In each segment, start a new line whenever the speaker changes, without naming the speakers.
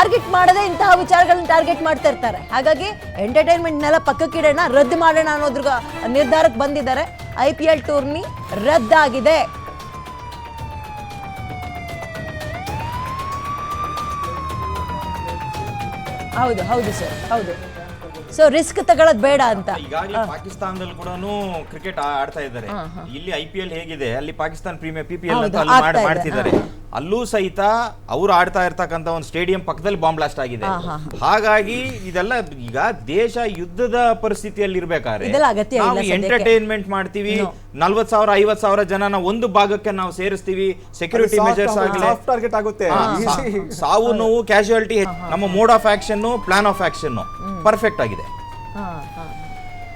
Target ಮಾಡದೆ ಇಂತಹ ವಿಚಾರಗಳನ್ನ ಟಾರ್ಗೆಟ್ ಮಾಡ್ತಾ ಇರ್ತಾರೆ. ಹಾಗಾಗಿ ಎಂಟರ್ಟೈನ್ಮೆಂಟ್ನೆಲ್ಲ ಪಕ್ಕಕ್ಕಿಡೋಣ ರದ್ದು ಮಾಡೋಣ ಅನ್ನೋದ್ರ ನಿರ್ಧಾರಕ್ಕೆ ಬಂದಿದ್ದಾರೆ. ಐ ಪಿ ಎಲ್ ಟೂರ್ನಿ ರದ್ದಾಗಿದೆ. ಹೌದು ಹೌದು ಸರ್ ಹೌದು. ಸೊ ರಿಸ್ಕ್ ತಗೊಳ್ಳೋದು ಬೇಡ ಅಂತ.
ಈಗಾಗಲೇ ಪಾಕಿಸ್ತಾನದಲ್ಲಿ ಕೂಡ ಕ್ರಿಕೆಟ್ ಆಡ್ತಾ ಇದ್ದಾರೆ. ಇಲ್ಲಿ ಐ ಪಿ ಎಲ್ ಹೇಗಿದೆ ಅಲ್ಲಿ Pakistan premier P P L ಮಾಡ್ತಿದ್ದಾರೆ. ಅಲ್ಲೂ ಸಹಿತ ಅವರು ಆಡ್ತಾ ಇರ್ತಕ್ಕಂಥ ಒಂದು ಸ್ಟೇಡಿಯಂ ಪಕ್ಕದಲ್ಲಿ ಬಾಂಬ್ ಬ್ಲಾಸ್ಟ್ ಆಗಿದೆ. ಹಾಗಾಗಿ ಇದೆಲ್ಲ ಈಗ ದೇಶ ಯುದ್ಧದ ಪರಿಸ್ಥಿತಿಯಲ್ಲಿ ಇರ್ಬೇಕಾದ್ರೆ ನಾವು ಎಂಟರ್ಟೈನ್ಮೆಂಟ್ ಮಾಡ್ತೀವಿ. ನಲ್ವತ್ ಸಾವಿರ ಐವತ್ ಸಾವಿರ ಜನನ ಒಂದು ಭಾಗಕ್ಕೆ ನಾವು ಸೇರಿಸ್ತೀವಿ. ಸೆಕ್ಯೂರಿಟಿ ಮೆಜರ್ಸ್
ಟಾರ್ಗೆಟ್ ಆಗುತ್ತೆ.
ಸಾವು ನೋವು ಕ್ಯಾಶುಯಾಲಿಟಿ ನಮ್ಮ mode of action plan of action perfect ಆಗಿದೆ.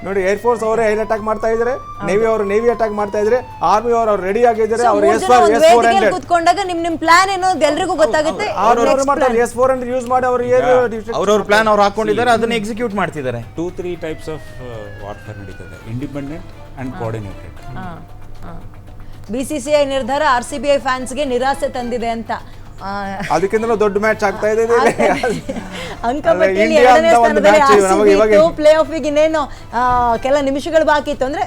ನೋಡಿ ಏರ್ ಫೋರ್ಸ್ ಅವರೇ ಏನ್ ಅಟ್ಯಾಕ್ ಮಾಡ್ತಾ ಇದ್ದಾರೆ? ನೇವಿ ಅವರು ನೇವಿ ಅಟ್ಯಾಕ್ ಮಾಡ್ತಾ ಇದ್ರೆ ಆರ್ಮಿ ಅವರು ಅವ್ರು ರೆಡಿ ಆಗಿದ್ದಾರೆ. ಅವ್ರು S four S four hundred
ಕೂತ್ಕೊಂಡಾಗ ನಿಮ್ ನಿಮ್ ಪ್ಲಾನ್ ಏನೋ ಎಲ್ರಿಗೂ ಗೊತ್ತಾಗುತ್ತೆ?
ಅವ್ರು ಮಾಡ್ತಾರೆ. ಎಸ್ ಫೋರ್ ಹಂಡ್ರೆಡ್ ಯೂಸ್ ಮಾಡಿ ಅವ್ರು ಏನು
ಅವ್ರವ್ರ ಪ್ಲಾನ್ ಅವ್ರು ಹಾಕೊಂಡಿದ್ದಾರೆ ಅದನ್ನ ಎಕ್ಸಿಕ್ಯೂಟ್ ಮಾಡ್ತಿದ್ದಾರೆ.
Two three types of warfare ನಡೀತದೆ. Independent and coordinated
BCCI C C I ನಿರ್ಧಾರ ಆರ್ ಸಿ ಬಿ ಐ ಫ್ಯಾನ್ಸ್ಗೆ ನಿರಾಸೆ ತಂದಿದೆ ಅಂತ. ಆ,
ಅದಕ್ಕಿಂತ ದೊಡ್ಡ ಮ್ಯಾಚ್ ಆಗ್ತಾ ಇದೆ
ಎರಡನೇ ಸ್ಥಾನದಲ್ಲಿ
ಇವಾಗ-
ಪ್ಲೇ ಆಫಿಗೆ ಇನ್ನೇನು ಕೆಲ ನಿಮಿಷಗಳು ಬಾಕಿ ಇತ್ತು ಅಂದ್ರೆ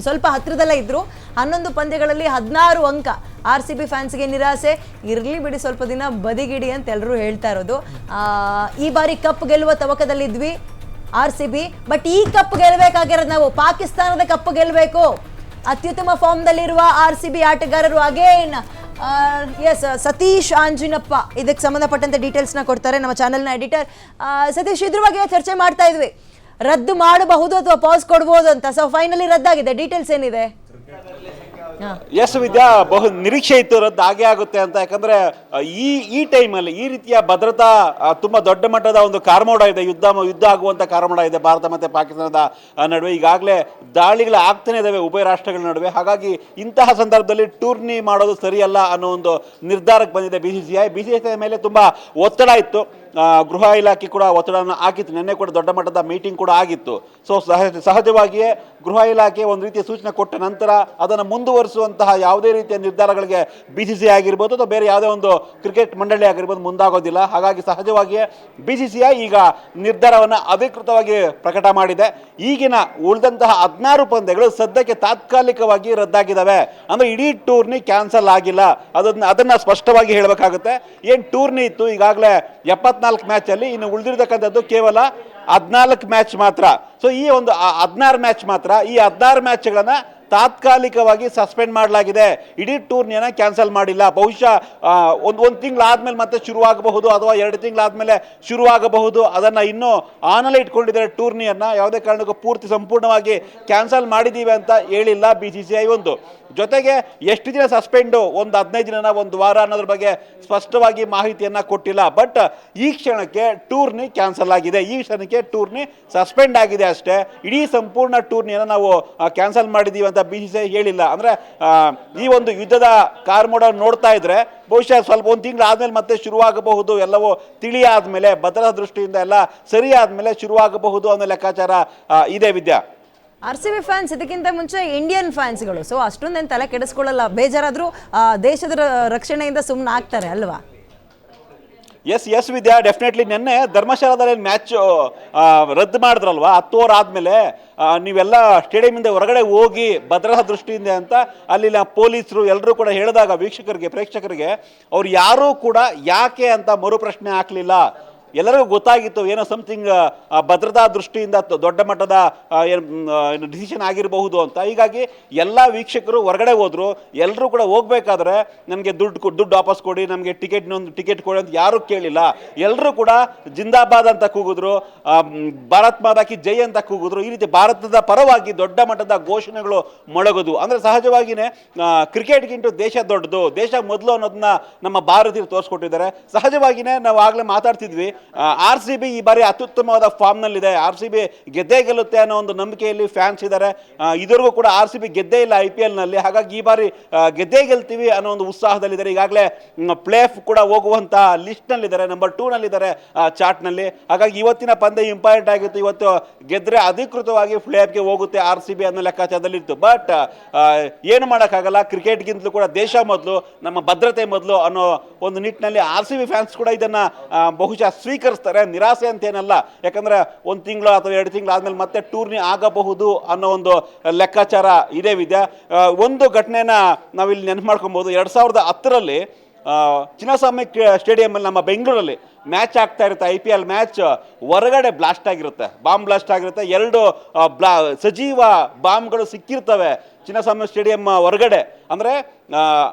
ಸ್ವಲ್ಪ ಹತ್ರದಲ್ಲೇ ಇದ್ರು. ಹನ್ನೊಂದು ಪಂದ್ಯಗಳಲ್ಲಿ ಹದಿನಾರು ಅಂಕ ಆರ್ ಸಿ ಬಿ ಫ್ಯಾನ್ಸ್ಗೆ ನಿರಾಸೆ. ಇರ್ಲಿ ಬಿಡಿ ಸ್ವಲ್ಪ ದಿನ ಬದಿಗಿಡಿ ಅಂತ ಎಲ್ಲರೂ ಹೇಳ್ತಾ ಇರೋದು. ಆ, ಈ ಬಾರಿ ಕಪ್ ಗೆಲ್ಲುವ ತವಕದಲ್ಲಿದ್ವಿ ಆರ್ ಸಿ ಬಿ ಬಟ್ ಈ ಕಪ್ ಗೆಲ್ಲಬೇಕಾಗಿರೋದು ನಾವು. ಪಾಕಿಸ್ತಾನದ ಕಪ್ ಗೆಲ್ಲಬೇಕು ಅತ್ಯುತ್ತಮ ಫಾರ್ಮ್ ದಲ್ಲಿರುವ ಆರ್ ಸಿ ಬಿ ಆಟಗಾರರು ಅಗೇನ್ ಎಸ್ ಸತೀಶ್ ಆಂಜಿನಪ್ಪ ಇದಕ್ಕೆ ಸಂಬಂಧಪಟ್ಟಂತೆ ಡೀಟೇಲ್ಸ್ನ ಕೊಡ್ತಾರೆ ನಮ್ಮ ಚಾನಲ್ನ ಎಡಿಟರ್ ಸತೀಶ್ ಇದ್ರ ಬಗ್ಗೆ ಚರ್ಚೆ ಮಾಡ್ತಾ ಇದ್ವಿ. ರದ್ದು ಮಾಡಬಹುದು ಅಥವಾ ಪಾಸ್ ಕೊಡ್ಬೋದು ಅಂತ. ಸೊ ಫೈನಲಿ ರದ್ದಾಗಿದೆ. ಡೀಟೇಲ್ಸ್ ಏನಿದೆ.
ಎಸ್ ವಿದ್ಯಾ, ಬಹು ನಿರೀಕ್ಷೆ ಇತ್ತು ರದ್ದು ಹಾಗೆ ಆಗುತ್ತೆ ಅಂತ. ಯಾಕಂದ್ರೆ ಈ ಈ ಟೈಮಲ್ಲಿ ಈ ರೀತಿಯ ಭದ್ರತಾ ತುಂಬಾ ದೊಡ್ಡ ಮಟ್ಟದ ಒಂದು ಕಾರ್ಮೋಡ ಇದೆ. ಯುದ್ಧ ಯುದ್ಧ ಆಗುವಂತ ಕಾರ್ಮೋಡ ಇದೆ ಭಾರತ ಮತ್ತೆ ಪಾಕಿಸ್ತಾನದ ನಡುವೆ. ಈಗಾಗಲೇ ದಾಳಿಗಳು ಆಗ್ತಾನೆ ಇದಾವೆ ಉಭಯ ರಾಷ್ಟ್ರಗಳ ನಡುವೆ. ಹಾಗಾಗಿ ಇಂತಹ ಸಂದರ್ಭದಲ್ಲಿ ಟೂರ್ನಿ ಮಾಡೋದು ಸರಿಯಲ್ಲ ಅನ್ನೋ ಒಂದು ನಿರ್ಧಾರಕ್ಕೆ ಬಂದಿದೆ B C C I B C C I ಮೇಲೆ ತುಂಬಾ ಒತ್ತಡ ಇತ್ತು. ಗೃಹ ಇಲಾಖೆ ಕೂಡ ಒತ್ತಡವನ್ನು ಹಾಕಿತ್ತು. ನಿನ್ನೆ ಕೂಡ ದೊಡ್ಡ ಮಟ್ಟದ ಮೀಟಿಂಗ್ ಕೂಡ ಆಗಿತ್ತು. ಸೊ ಸಹಜ ಸಹಜವಾಗಿಯೇ ಗೃಹ ಇಲಾಖೆ ಒಂದು ರೀತಿಯ ಸೂಚನೆ ಕೊಟ್ಟ ನಂತರ ಅದನ್ನು ಮುಂದುವರಿಸುವಂತಹ ಯಾವುದೇ ರೀತಿಯ ನಿರ್ಧಾರಗಳಿಗೆ ಬಿ ಸಿ ಸಿ ಆಗಿರ್ಬೋದು ಅಥವಾ ಬೇರೆ ಯಾವುದೇ ಒಂದು ಕ್ರಿಕೆಟ್ ಮಂಡಳಿ ಆಗಿರ್ಬೋದು ಮುಂದಾಗೋದಿಲ್ಲ. ಹಾಗಾಗಿ ಸಹಜವಾಗಿಯೇ ಬಿ ಸಿ ಸಿ ಐ ಈಗ ನಿರ್ಧಾರವನ್ನು ಅಧಿಕೃತವಾಗಿ ಪ್ರಕಟ ಮಾಡಿದೆ. ಈಗಿನ ಉಳಿದಂತಹ ಹದಿನಾರು ಪಂದ್ಯಗಳು ಸದ್ಯಕ್ಕೆ ತಾತ್ಕಾಲಿಕವಾಗಿ ರದ್ದಾಗಿದ್ದಾವೆ. ಅಂದರೆ ಇಡೀ ಟೂರ್ನಿ ಕ್ಯಾನ್ಸಲ್ ಆಗಿಲ್ಲ. ಅದನ್ನ, ಅದನ್ನು ಸ್ಪಷ್ಟವಾಗಿ ಹೇಳಬೇಕಾಗುತ್ತೆ. ಏನು ಟೂರ್ನಿ ಇತ್ತು ಈಗಾಗಲೇ ಎಪ್ಪತ್ನಾಲ್ಕು ಮ್ಯಾಚಲ್ಲಿ ಇನ್ನು ಉಳಿದಿರ್ತಕ್ಕಂಥದ್ದು ಕೇವಲ ಹದಿನಾಲ್ಕು ಮ್ಯಾಚ್ ಮಾತ್ರ. ಸೊ ಈ ಒಂದು ಹದಿನಾರು ಮ್ಯಾಚ್ ಮಾತ್ರ. ಈ ಹದಿನಾರು ಮ್ಯಾಚ್ಗಳನ್ನ ತಾತ್ಕಾಲಿಕವಾಗಿ ಸಸ್ಪೆಂಡ್ ಮಾಡಲಾಗಿದೆ. ಇಡೀ ಟೂರ್ನಿಯನ್ನ ಕ್ಯಾನ್ಸಲ್ ಮಾಡಿಲ್ಲ. ಬಹುಶಃ ಒಂದು ಒಂದು ತಿಂಗಳಾದ್ಮೇಲೆ ಮತ್ತೆ ಶುರುವಾಗಬಹುದು ಅಥವಾ ಎರಡು ತಿಂಗಳಾದ್ಮೇಲೆ ಶುರುವಾಗಬಹುದು. ಅದನ್ನು ಇನ್ನೂ ಆನಲ್ಲಿ ಇಟ್ಕೊಂಡಿದ್ದಾರೆ ಟೂರ್ನಿಯನ್ನ. ಯಾವುದೇ ಕಾರಣಕ್ಕೂ ಪೂರ್ತಿ ಸಂಪೂರ್ಣವಾಗಿ ಕ್ಯಾನ್ಸಲ್ ಮಾಡಿದ್ದೀವಿ ಅಂತ ಹೇಳಿಲ್ಲ ಬಿ ಸಿ ಸಿ ಐ ಒಂದು. ಜೊತೆಗೆ ಎಷ್ಟು ದಿನ ಸಸ್ಪೆಂಡು? ಒಂದು ಹದಿನೈದು ದಿನನ, ಒಂದು ವಾರ ಅನ್ನೋದ್ರ ಬಗ್ಗೆ ಸ್ಪಷ್ಟವಾಗಿ ಮಾಹಿತಿಯನ್ನು ಕೊಟ್ಟಿಲ್ಲ. ಬಟ್ ಈ ಕ್ಷಣಕ್ಕೆ ಟೂರ್ನಿ ಕ್ಯಾನ್ಸಲ್ ಆಗಿದೆ. ಈ ಕ್ಷಣಕ್ಕೆ ಟೂರ್ನಿ ಸಸ್ಪೆಂಡ್ ಆಗಿದೆ ಅಷ್ಟೇ. ಇಡೀ ಸಂಪೂರ್ಣ ಟೂರ್ನಿಯನ್ನು ನಾವು ಕ್ಯಾನ್ಸಲ್ ಮಾಡಿದ್ದೀವಿ ಅಂತ ಬಿ ಸಿ ಹೇಳಿಲ್ಲ. ಅಂದರೆ ಈ ಒಂದು ಯುದ್ಧದ ಕಾರ್ಮೋಡ ನೋಡ್ತಾ ಇದ್ರೆ, ಬಹುಶಃ ಸ್ವಲ್ಪ ಒಂದು ತಿಂಗಳು ಆದಮೇಲೆ ಮತ್ತೆ ಶುರುವಾಗಬಹುದು, ಎಲ್ಲವೂ ತಿಳಿಯಾದ್ಮೇಲೆ, ಭದ್ರತಾ ದೃಷ್ಟಿಯಿಂದ ಎಲ್ಲ ಸರಿ ಆದ್ಮೇಲೆ ಶುರುವಾಗಬಹುದು ಅನ್ನೋ ಲೆಕ್ಕಾಚಾರ ಇದೆ Vidya.
R C B fans ಇದಕ್ಕಿಂತ ಮುಂಚೆ ಇಂಡಿಯನ್ ಫ್ಯಾನ್ಸ್ಗಳು ಸೊ ಅಷ್ಟೊಂದೇನು ತಲೆ ಕೆಡಿಸ್ಕೊಳ್ಳಲ್ಲ. ಬೇಜಾರಾದರೂ ದೇಶದ ರಕ್ಷಣೆಯಿಂದ ಸುಮ್ಮನೆ ಆಗ್ತಾರೆ, ಅಲ್ವಾ?
ಎಸ್ ಎಸ್ ವಿದ್ಯಾ ಡೆಫಿನೆಟ್ಲಿ ನಿನ್ನೆ ಧರ್ಮಶಾಲಾದಲ್ಲಿ ಮ್ಯಾಚ್ ರದ್ದು ಮಾಡಿದ್ರಲ್ವಾ? ಹತ್ತು ಓವರ್ ಆದಮೇಲೆ ನೀವೆಲ್ಲ ಸ್ಟೇಡಿಯಮಿಂದ ಹೊರಗಡೆ ಹೋಗಿ ಭದ್ರತಾ ದೃಷ್ಟಿಯಿಂದ ಅಂತ ಅಲ್ಲಿನ ಪೊಲೀಸರು ಎಲ್ಲರೂ ಕೂಡ ಹೇಳಿದಾಗ ವೀಕ್ಷಕರಿಗೆ, ಪ್ರೇಕ್ಷಕರಿಗೆ, ಅವ್ರು ಯಾರೂ ಕೂಡ ಯಾಕೆ ಅಂತ ಮರುಪ್ರಶ್ನೆ ಹಾಕಲಿಲ್ಲ? ಎಲ್ಲರಿಗೂ ಗೊತ್ತಾಗಿತ್ತು ಏನೋ ಸಮಥಿಂಗ್ ಭದ್ರತಾ ದೃಷ್ಟಿಯಿಂದ ದೊಡ್ಡ ಮಟ್ಟದ ಏನು ಡಿಸಿಷನ್ ಆಗಿರಬಹುದು ಅಂತ. ಹೀಗಾಗಿ ಎಲ್ಲ ವೀಕ್ಷಕರು ಹೊರಗಡೆ ಹೋದರು. ಎಲ್ಲರೂ ಕೂಡ ಹೋಗಬೇಕಾದ್ರೆ ನನಗೆ ದುಡ್ಡು ದುಡ್ಡು ವಾಪಸ್ ಕೊಡಿ, ನಮಗೆ ಟಿಕೆಟ್ ಒಂದು ಟಿಕೆಟ್ ಕೊಡಿ ಅಂತ ಯಾರೂ ಕೇಳಿಲ್ಲ. ಎಲ್ಲರೂ ಕೂಡ ಜಿಂದಾಬಾದ್ ಅಂತ ಕೂಗಿದ್ರು. ಭಾರತ್ ಮಾದಾಕಿ ಜೈ ಅಂತ ಕೂಗಿದ್ರು. ಈ ರೀತಿ ಭಾರತದ ಪರವಾಗಿ ದೊಡ್ಡ ಮಟ್ಟದ ಘೋಷಣೆಗಳು ಮೊಳಗೋದು. ಅಂದರೆ ಸಹಜವಾಗಿಯೇ ಕ್ರಿಕೆಟ್ಗಿಂಟು ದೇಶ ದೊಡ್ಡದು. ದೇಶ ಮೊದಲು ಅನ್ನೋದನ್ನ ನಮ್ಮ ಭಾರತೀಯರು ತೋರಿಸ್ಕೊಟ್ಟಿದ್ದಾರೆ. ಸಹಜವಾಗಿಯೇ ನಾವು ಆಗಲೇ ಮಾತಾಡ್ತಿದ್ವಿ. ಆರ್ ಸಿ ಬಿ ಈ ಬಾರಿ ಅತ್ಯುತ್ತಮವಾದ ಫಾರ್ಮ್ನಲ್ಲಿದೆ. ಆರ್ ಸಿ ಬಿ ಗೆದ್ದೇ ಗೆಲ್ಲುತ್ತೆ ಅನ್ನೋ ಒಂದು ನಂಬಿಕೆಯಲ್ಲಿ ಫ್ಯಾನ್ಸ್ ಇದ್ದಾರೆ ಇದುವರೆಗೂ ಕೂಡ ಆರ್ ಸಿ ಬಿ ಗೆದ್ದೇ ಇಲ್ಲ ಐ ಪಿ ಎಲ್ನಲ್ಲಿ ಹಾಗಾಗಿ ಈ ಬಾರಿ ಗೆದ್ದೇ ಗೆಲ್ತೀವಿ ಅನ್ನೋ ಒಂದು ಉತ್ಸಾಹದಲ್ಲಿದ್ದಾರೆ. ಈಗಾಗಲೇ ಪ್ಲೇ ಆಫ್ ಕೂಡ ಹೋಗುವಂಥ ಲಿಸ್ಟ್ನಲ್ಲಿದ್ದಾರೆ ನಂಬರ್ ಟೂನಲ್ಲಿದ್ದಾರೆ ಚಾರ್ಟ್ನಲ್ಲಿ ಹಾಗಾಗಿ ಇವತ್ತಿನ ಪಂದ್ಯ ಇಂಪಾರ್ಟೆಂಟ್ ಆಗಿತ್ತು. ಇವತ್ತು ಗೆದ್ದರೆ ಅಧಿಕೃತವಾಗಿ ಪ್ಲೇ ಆಫ್ಗೆ ಹೋಗುತ್ತೆ ಆರ್ ಸಿ ಬಿ ಅನ್ನೋ ಲೆಕ್ಕಾಚಾರದಲ್ಲಿ ಇತ್ತು ಬಟ್ ಏನು ಮಾಡೋಕ್ಕಾಗಲ್ಲ. ಕ್ರಿಕೆಟ್ಗಿಂತಲೂ ಕೂಡ ದೇಶ ಮೊದಲು, ನಮ್ಮ ಭದ್ರತೆ ಮೊದಲು ಅನ್ನೋ ಒಂದು ನಿಟ್ಟಿನಲ್ಲಿ ಆರ್ ಸಿ ಬಿ ಫ್ಯಾನ್ಸ್ ಕೂಡ ಇದನ್ನ ಬಹುಶಃ ಸ್ವೀಕರಿಸ್ತಾರೆ. ನಿರಾಸೆ ಅಂತೇನಲ್ಲ ಯಾಕಂದರೆ ಒಂದು ತಿಂಗಳು ಅಥವಾ ಎರಡು ತಿಂಗಳು ಆದಮೇಲೆ ಮತ್ತೆ ಟೂರ್ನಿ ಆಗಬಹುದು ಅನ್ನೋ ಒಂದು ಲೆಕ್ಕಾಚಾರ ಇದೇ ವಿದ್ಯಾ. ಒಂದು ಘಟನೆನ ನಾವಿಲ್ಲಿ ನೆನಪು ಮಾಡ್ಕೊಬೋದು. ಎರಡು ಸಾವಿರದ ಹತ್ತರಲ್ಲಿ ಚಿನ್ನಸ್ವಾಮಿ ಸ್ಟೇಡಿಯಮಲ್ಲಿ ನಮ್ಮ ಬೆಂಗಳೂರಲ್ಲಿ ಮ್ಯಾಚ್ ಆಗ್ತಾ ಇರುತ್ತೆ ಐ ಪಿ ಎಲ್ ಮ್ಯಾಚ್ ಹೊರಗಡೆ ಬ್ಲಾಸ್ಟ್ ಆಗಿರುತ್ತೆ. ಬಾಂಬ್ ಬ್ಲಾಸ್ಟ್ ಆಗಿರುತ್ತೆ. ಎರಡು ಬ್ಲಾ, ಸಜೀವ ಬಾಂಬ್ಗಳು ಸಿಕ್ಕಿರ್ತವೆ ಚಿನ್ನಸ್ವಾಮಿ ಸ್ಟೇಡಿಯಂ ಹೊರಗಡೆ. ಅಂದರೆ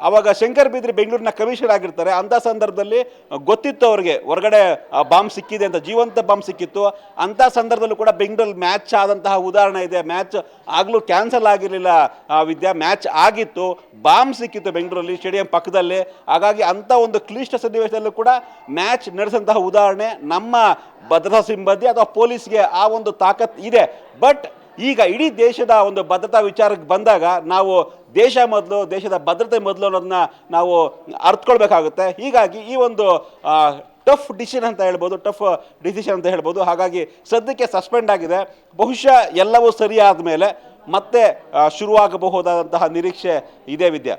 ಅವಾಗ ಶಂಕರ್ ಬಿದ್ರಿ ಬೆಂಗಳೂರಿನ ಕಮಿಷನರ್ ಆಗಿರ್ತಾರೆ. ಅಂಥ ಸಂದರ್ಭದಲ್ಲಿ ಗೊತ್ತಿತ್ತು ಅವ್ರಿಗೆ, ಹೊರಗಡೆ ಬಾಂಬ್ ಸಿಕ್ಕಿದೆ ಅಂತ, ಜೀವಂತ ಬಾಂಬ್ ಸಿಕ್ಕಿತ್ತು. ಅಂಥ ಸಂದರ್ಭದಲ್ಲೂ ಕೂಡ ಬೆಂಗಳೂರಲ್ಲಿ ಮ್ಯಾಚ್ ಆದಂತಹ ಉದಾಹರಣೆ ಇದೆ. ಮ್ಯಾಚ್ ಆಗಲೂ ಕ್ಯಾನ್ಸಲ್ ಆಗಿರಲಿಲ್ಲ ವಿದ್ಯಾ, ಮ್ಯಾಚ್ ಆಗಿತ್ತು. ಬಾಂಬ್ ಸಿಕ್ಕಿತ್ತು ಬೆಂಗಳೂರಲ್ಲಿ, ಸ್ಟೇಡಿಯಂ ಪಕ್ಕದಲ್ಲಿ. ಹಾಗಾಗಿ ಅಂಥ ಒಂದು ಕ್ಲಿಷ್ಟ ಸನ್ನಿವೇಶದಲ್ಲೂ ಕೂಡ ಮ್ಯಾಚ್ ನಡೆಸಂತಹ ಉದಾಹರಣೆ ನಮ್ಮ ಭದ್ರತಾ ಸಿಬ್ಬಂದಿ ಅಥವಾ ಪೊಲೀಸ್ಗೆ ಆ ಒಂದು ತಾಕತ್ ಇದೆ. ಬಟ್ ಈಗ ಇಡೀ ದೇಶದ ಒಂದು ಭದ್ರತಾ ವಿಚಾರಕ್ಕೆ ಬಂದಾಗ ನಾವು ದೇಶ ಮೊದಲು, ದೇಶದ ಭದ್ರತೆ ಮೊದಲು ಅನ್ನೋದನ್ನ ನಾವು ಅರ್ಥಕೊಳ್ಬೇಕಾಗುತ್ತೆ ಹೀಗಾಗಿ ಈ ಒಂದು ಟಫ್ ಡಿಸಿಷನ್ ಅಂತ ಹೇಳ್ಬೋದು, ಟಫ್ ಡಿಸಿಷನ್ ಅಂತ ಹೇಳ್ಬೋದು. ಹಾಗಾಗಿ ಸದ್ಯಕ್ಕೆ ಸಸ್ಪೆಂಡ್ ಆಗಿದೆ. ಬಹುಶಃ ಎಲ್ಲವೂ ಸರಿಯಾದ ಮೇಲೆ ಮತ್ತೆ ಶುರುವಾಗಬಹುದಾದಂತಹ ನಿರೀಕ್ಷೆ ಇದೆ ವಿದ್ಯಾ.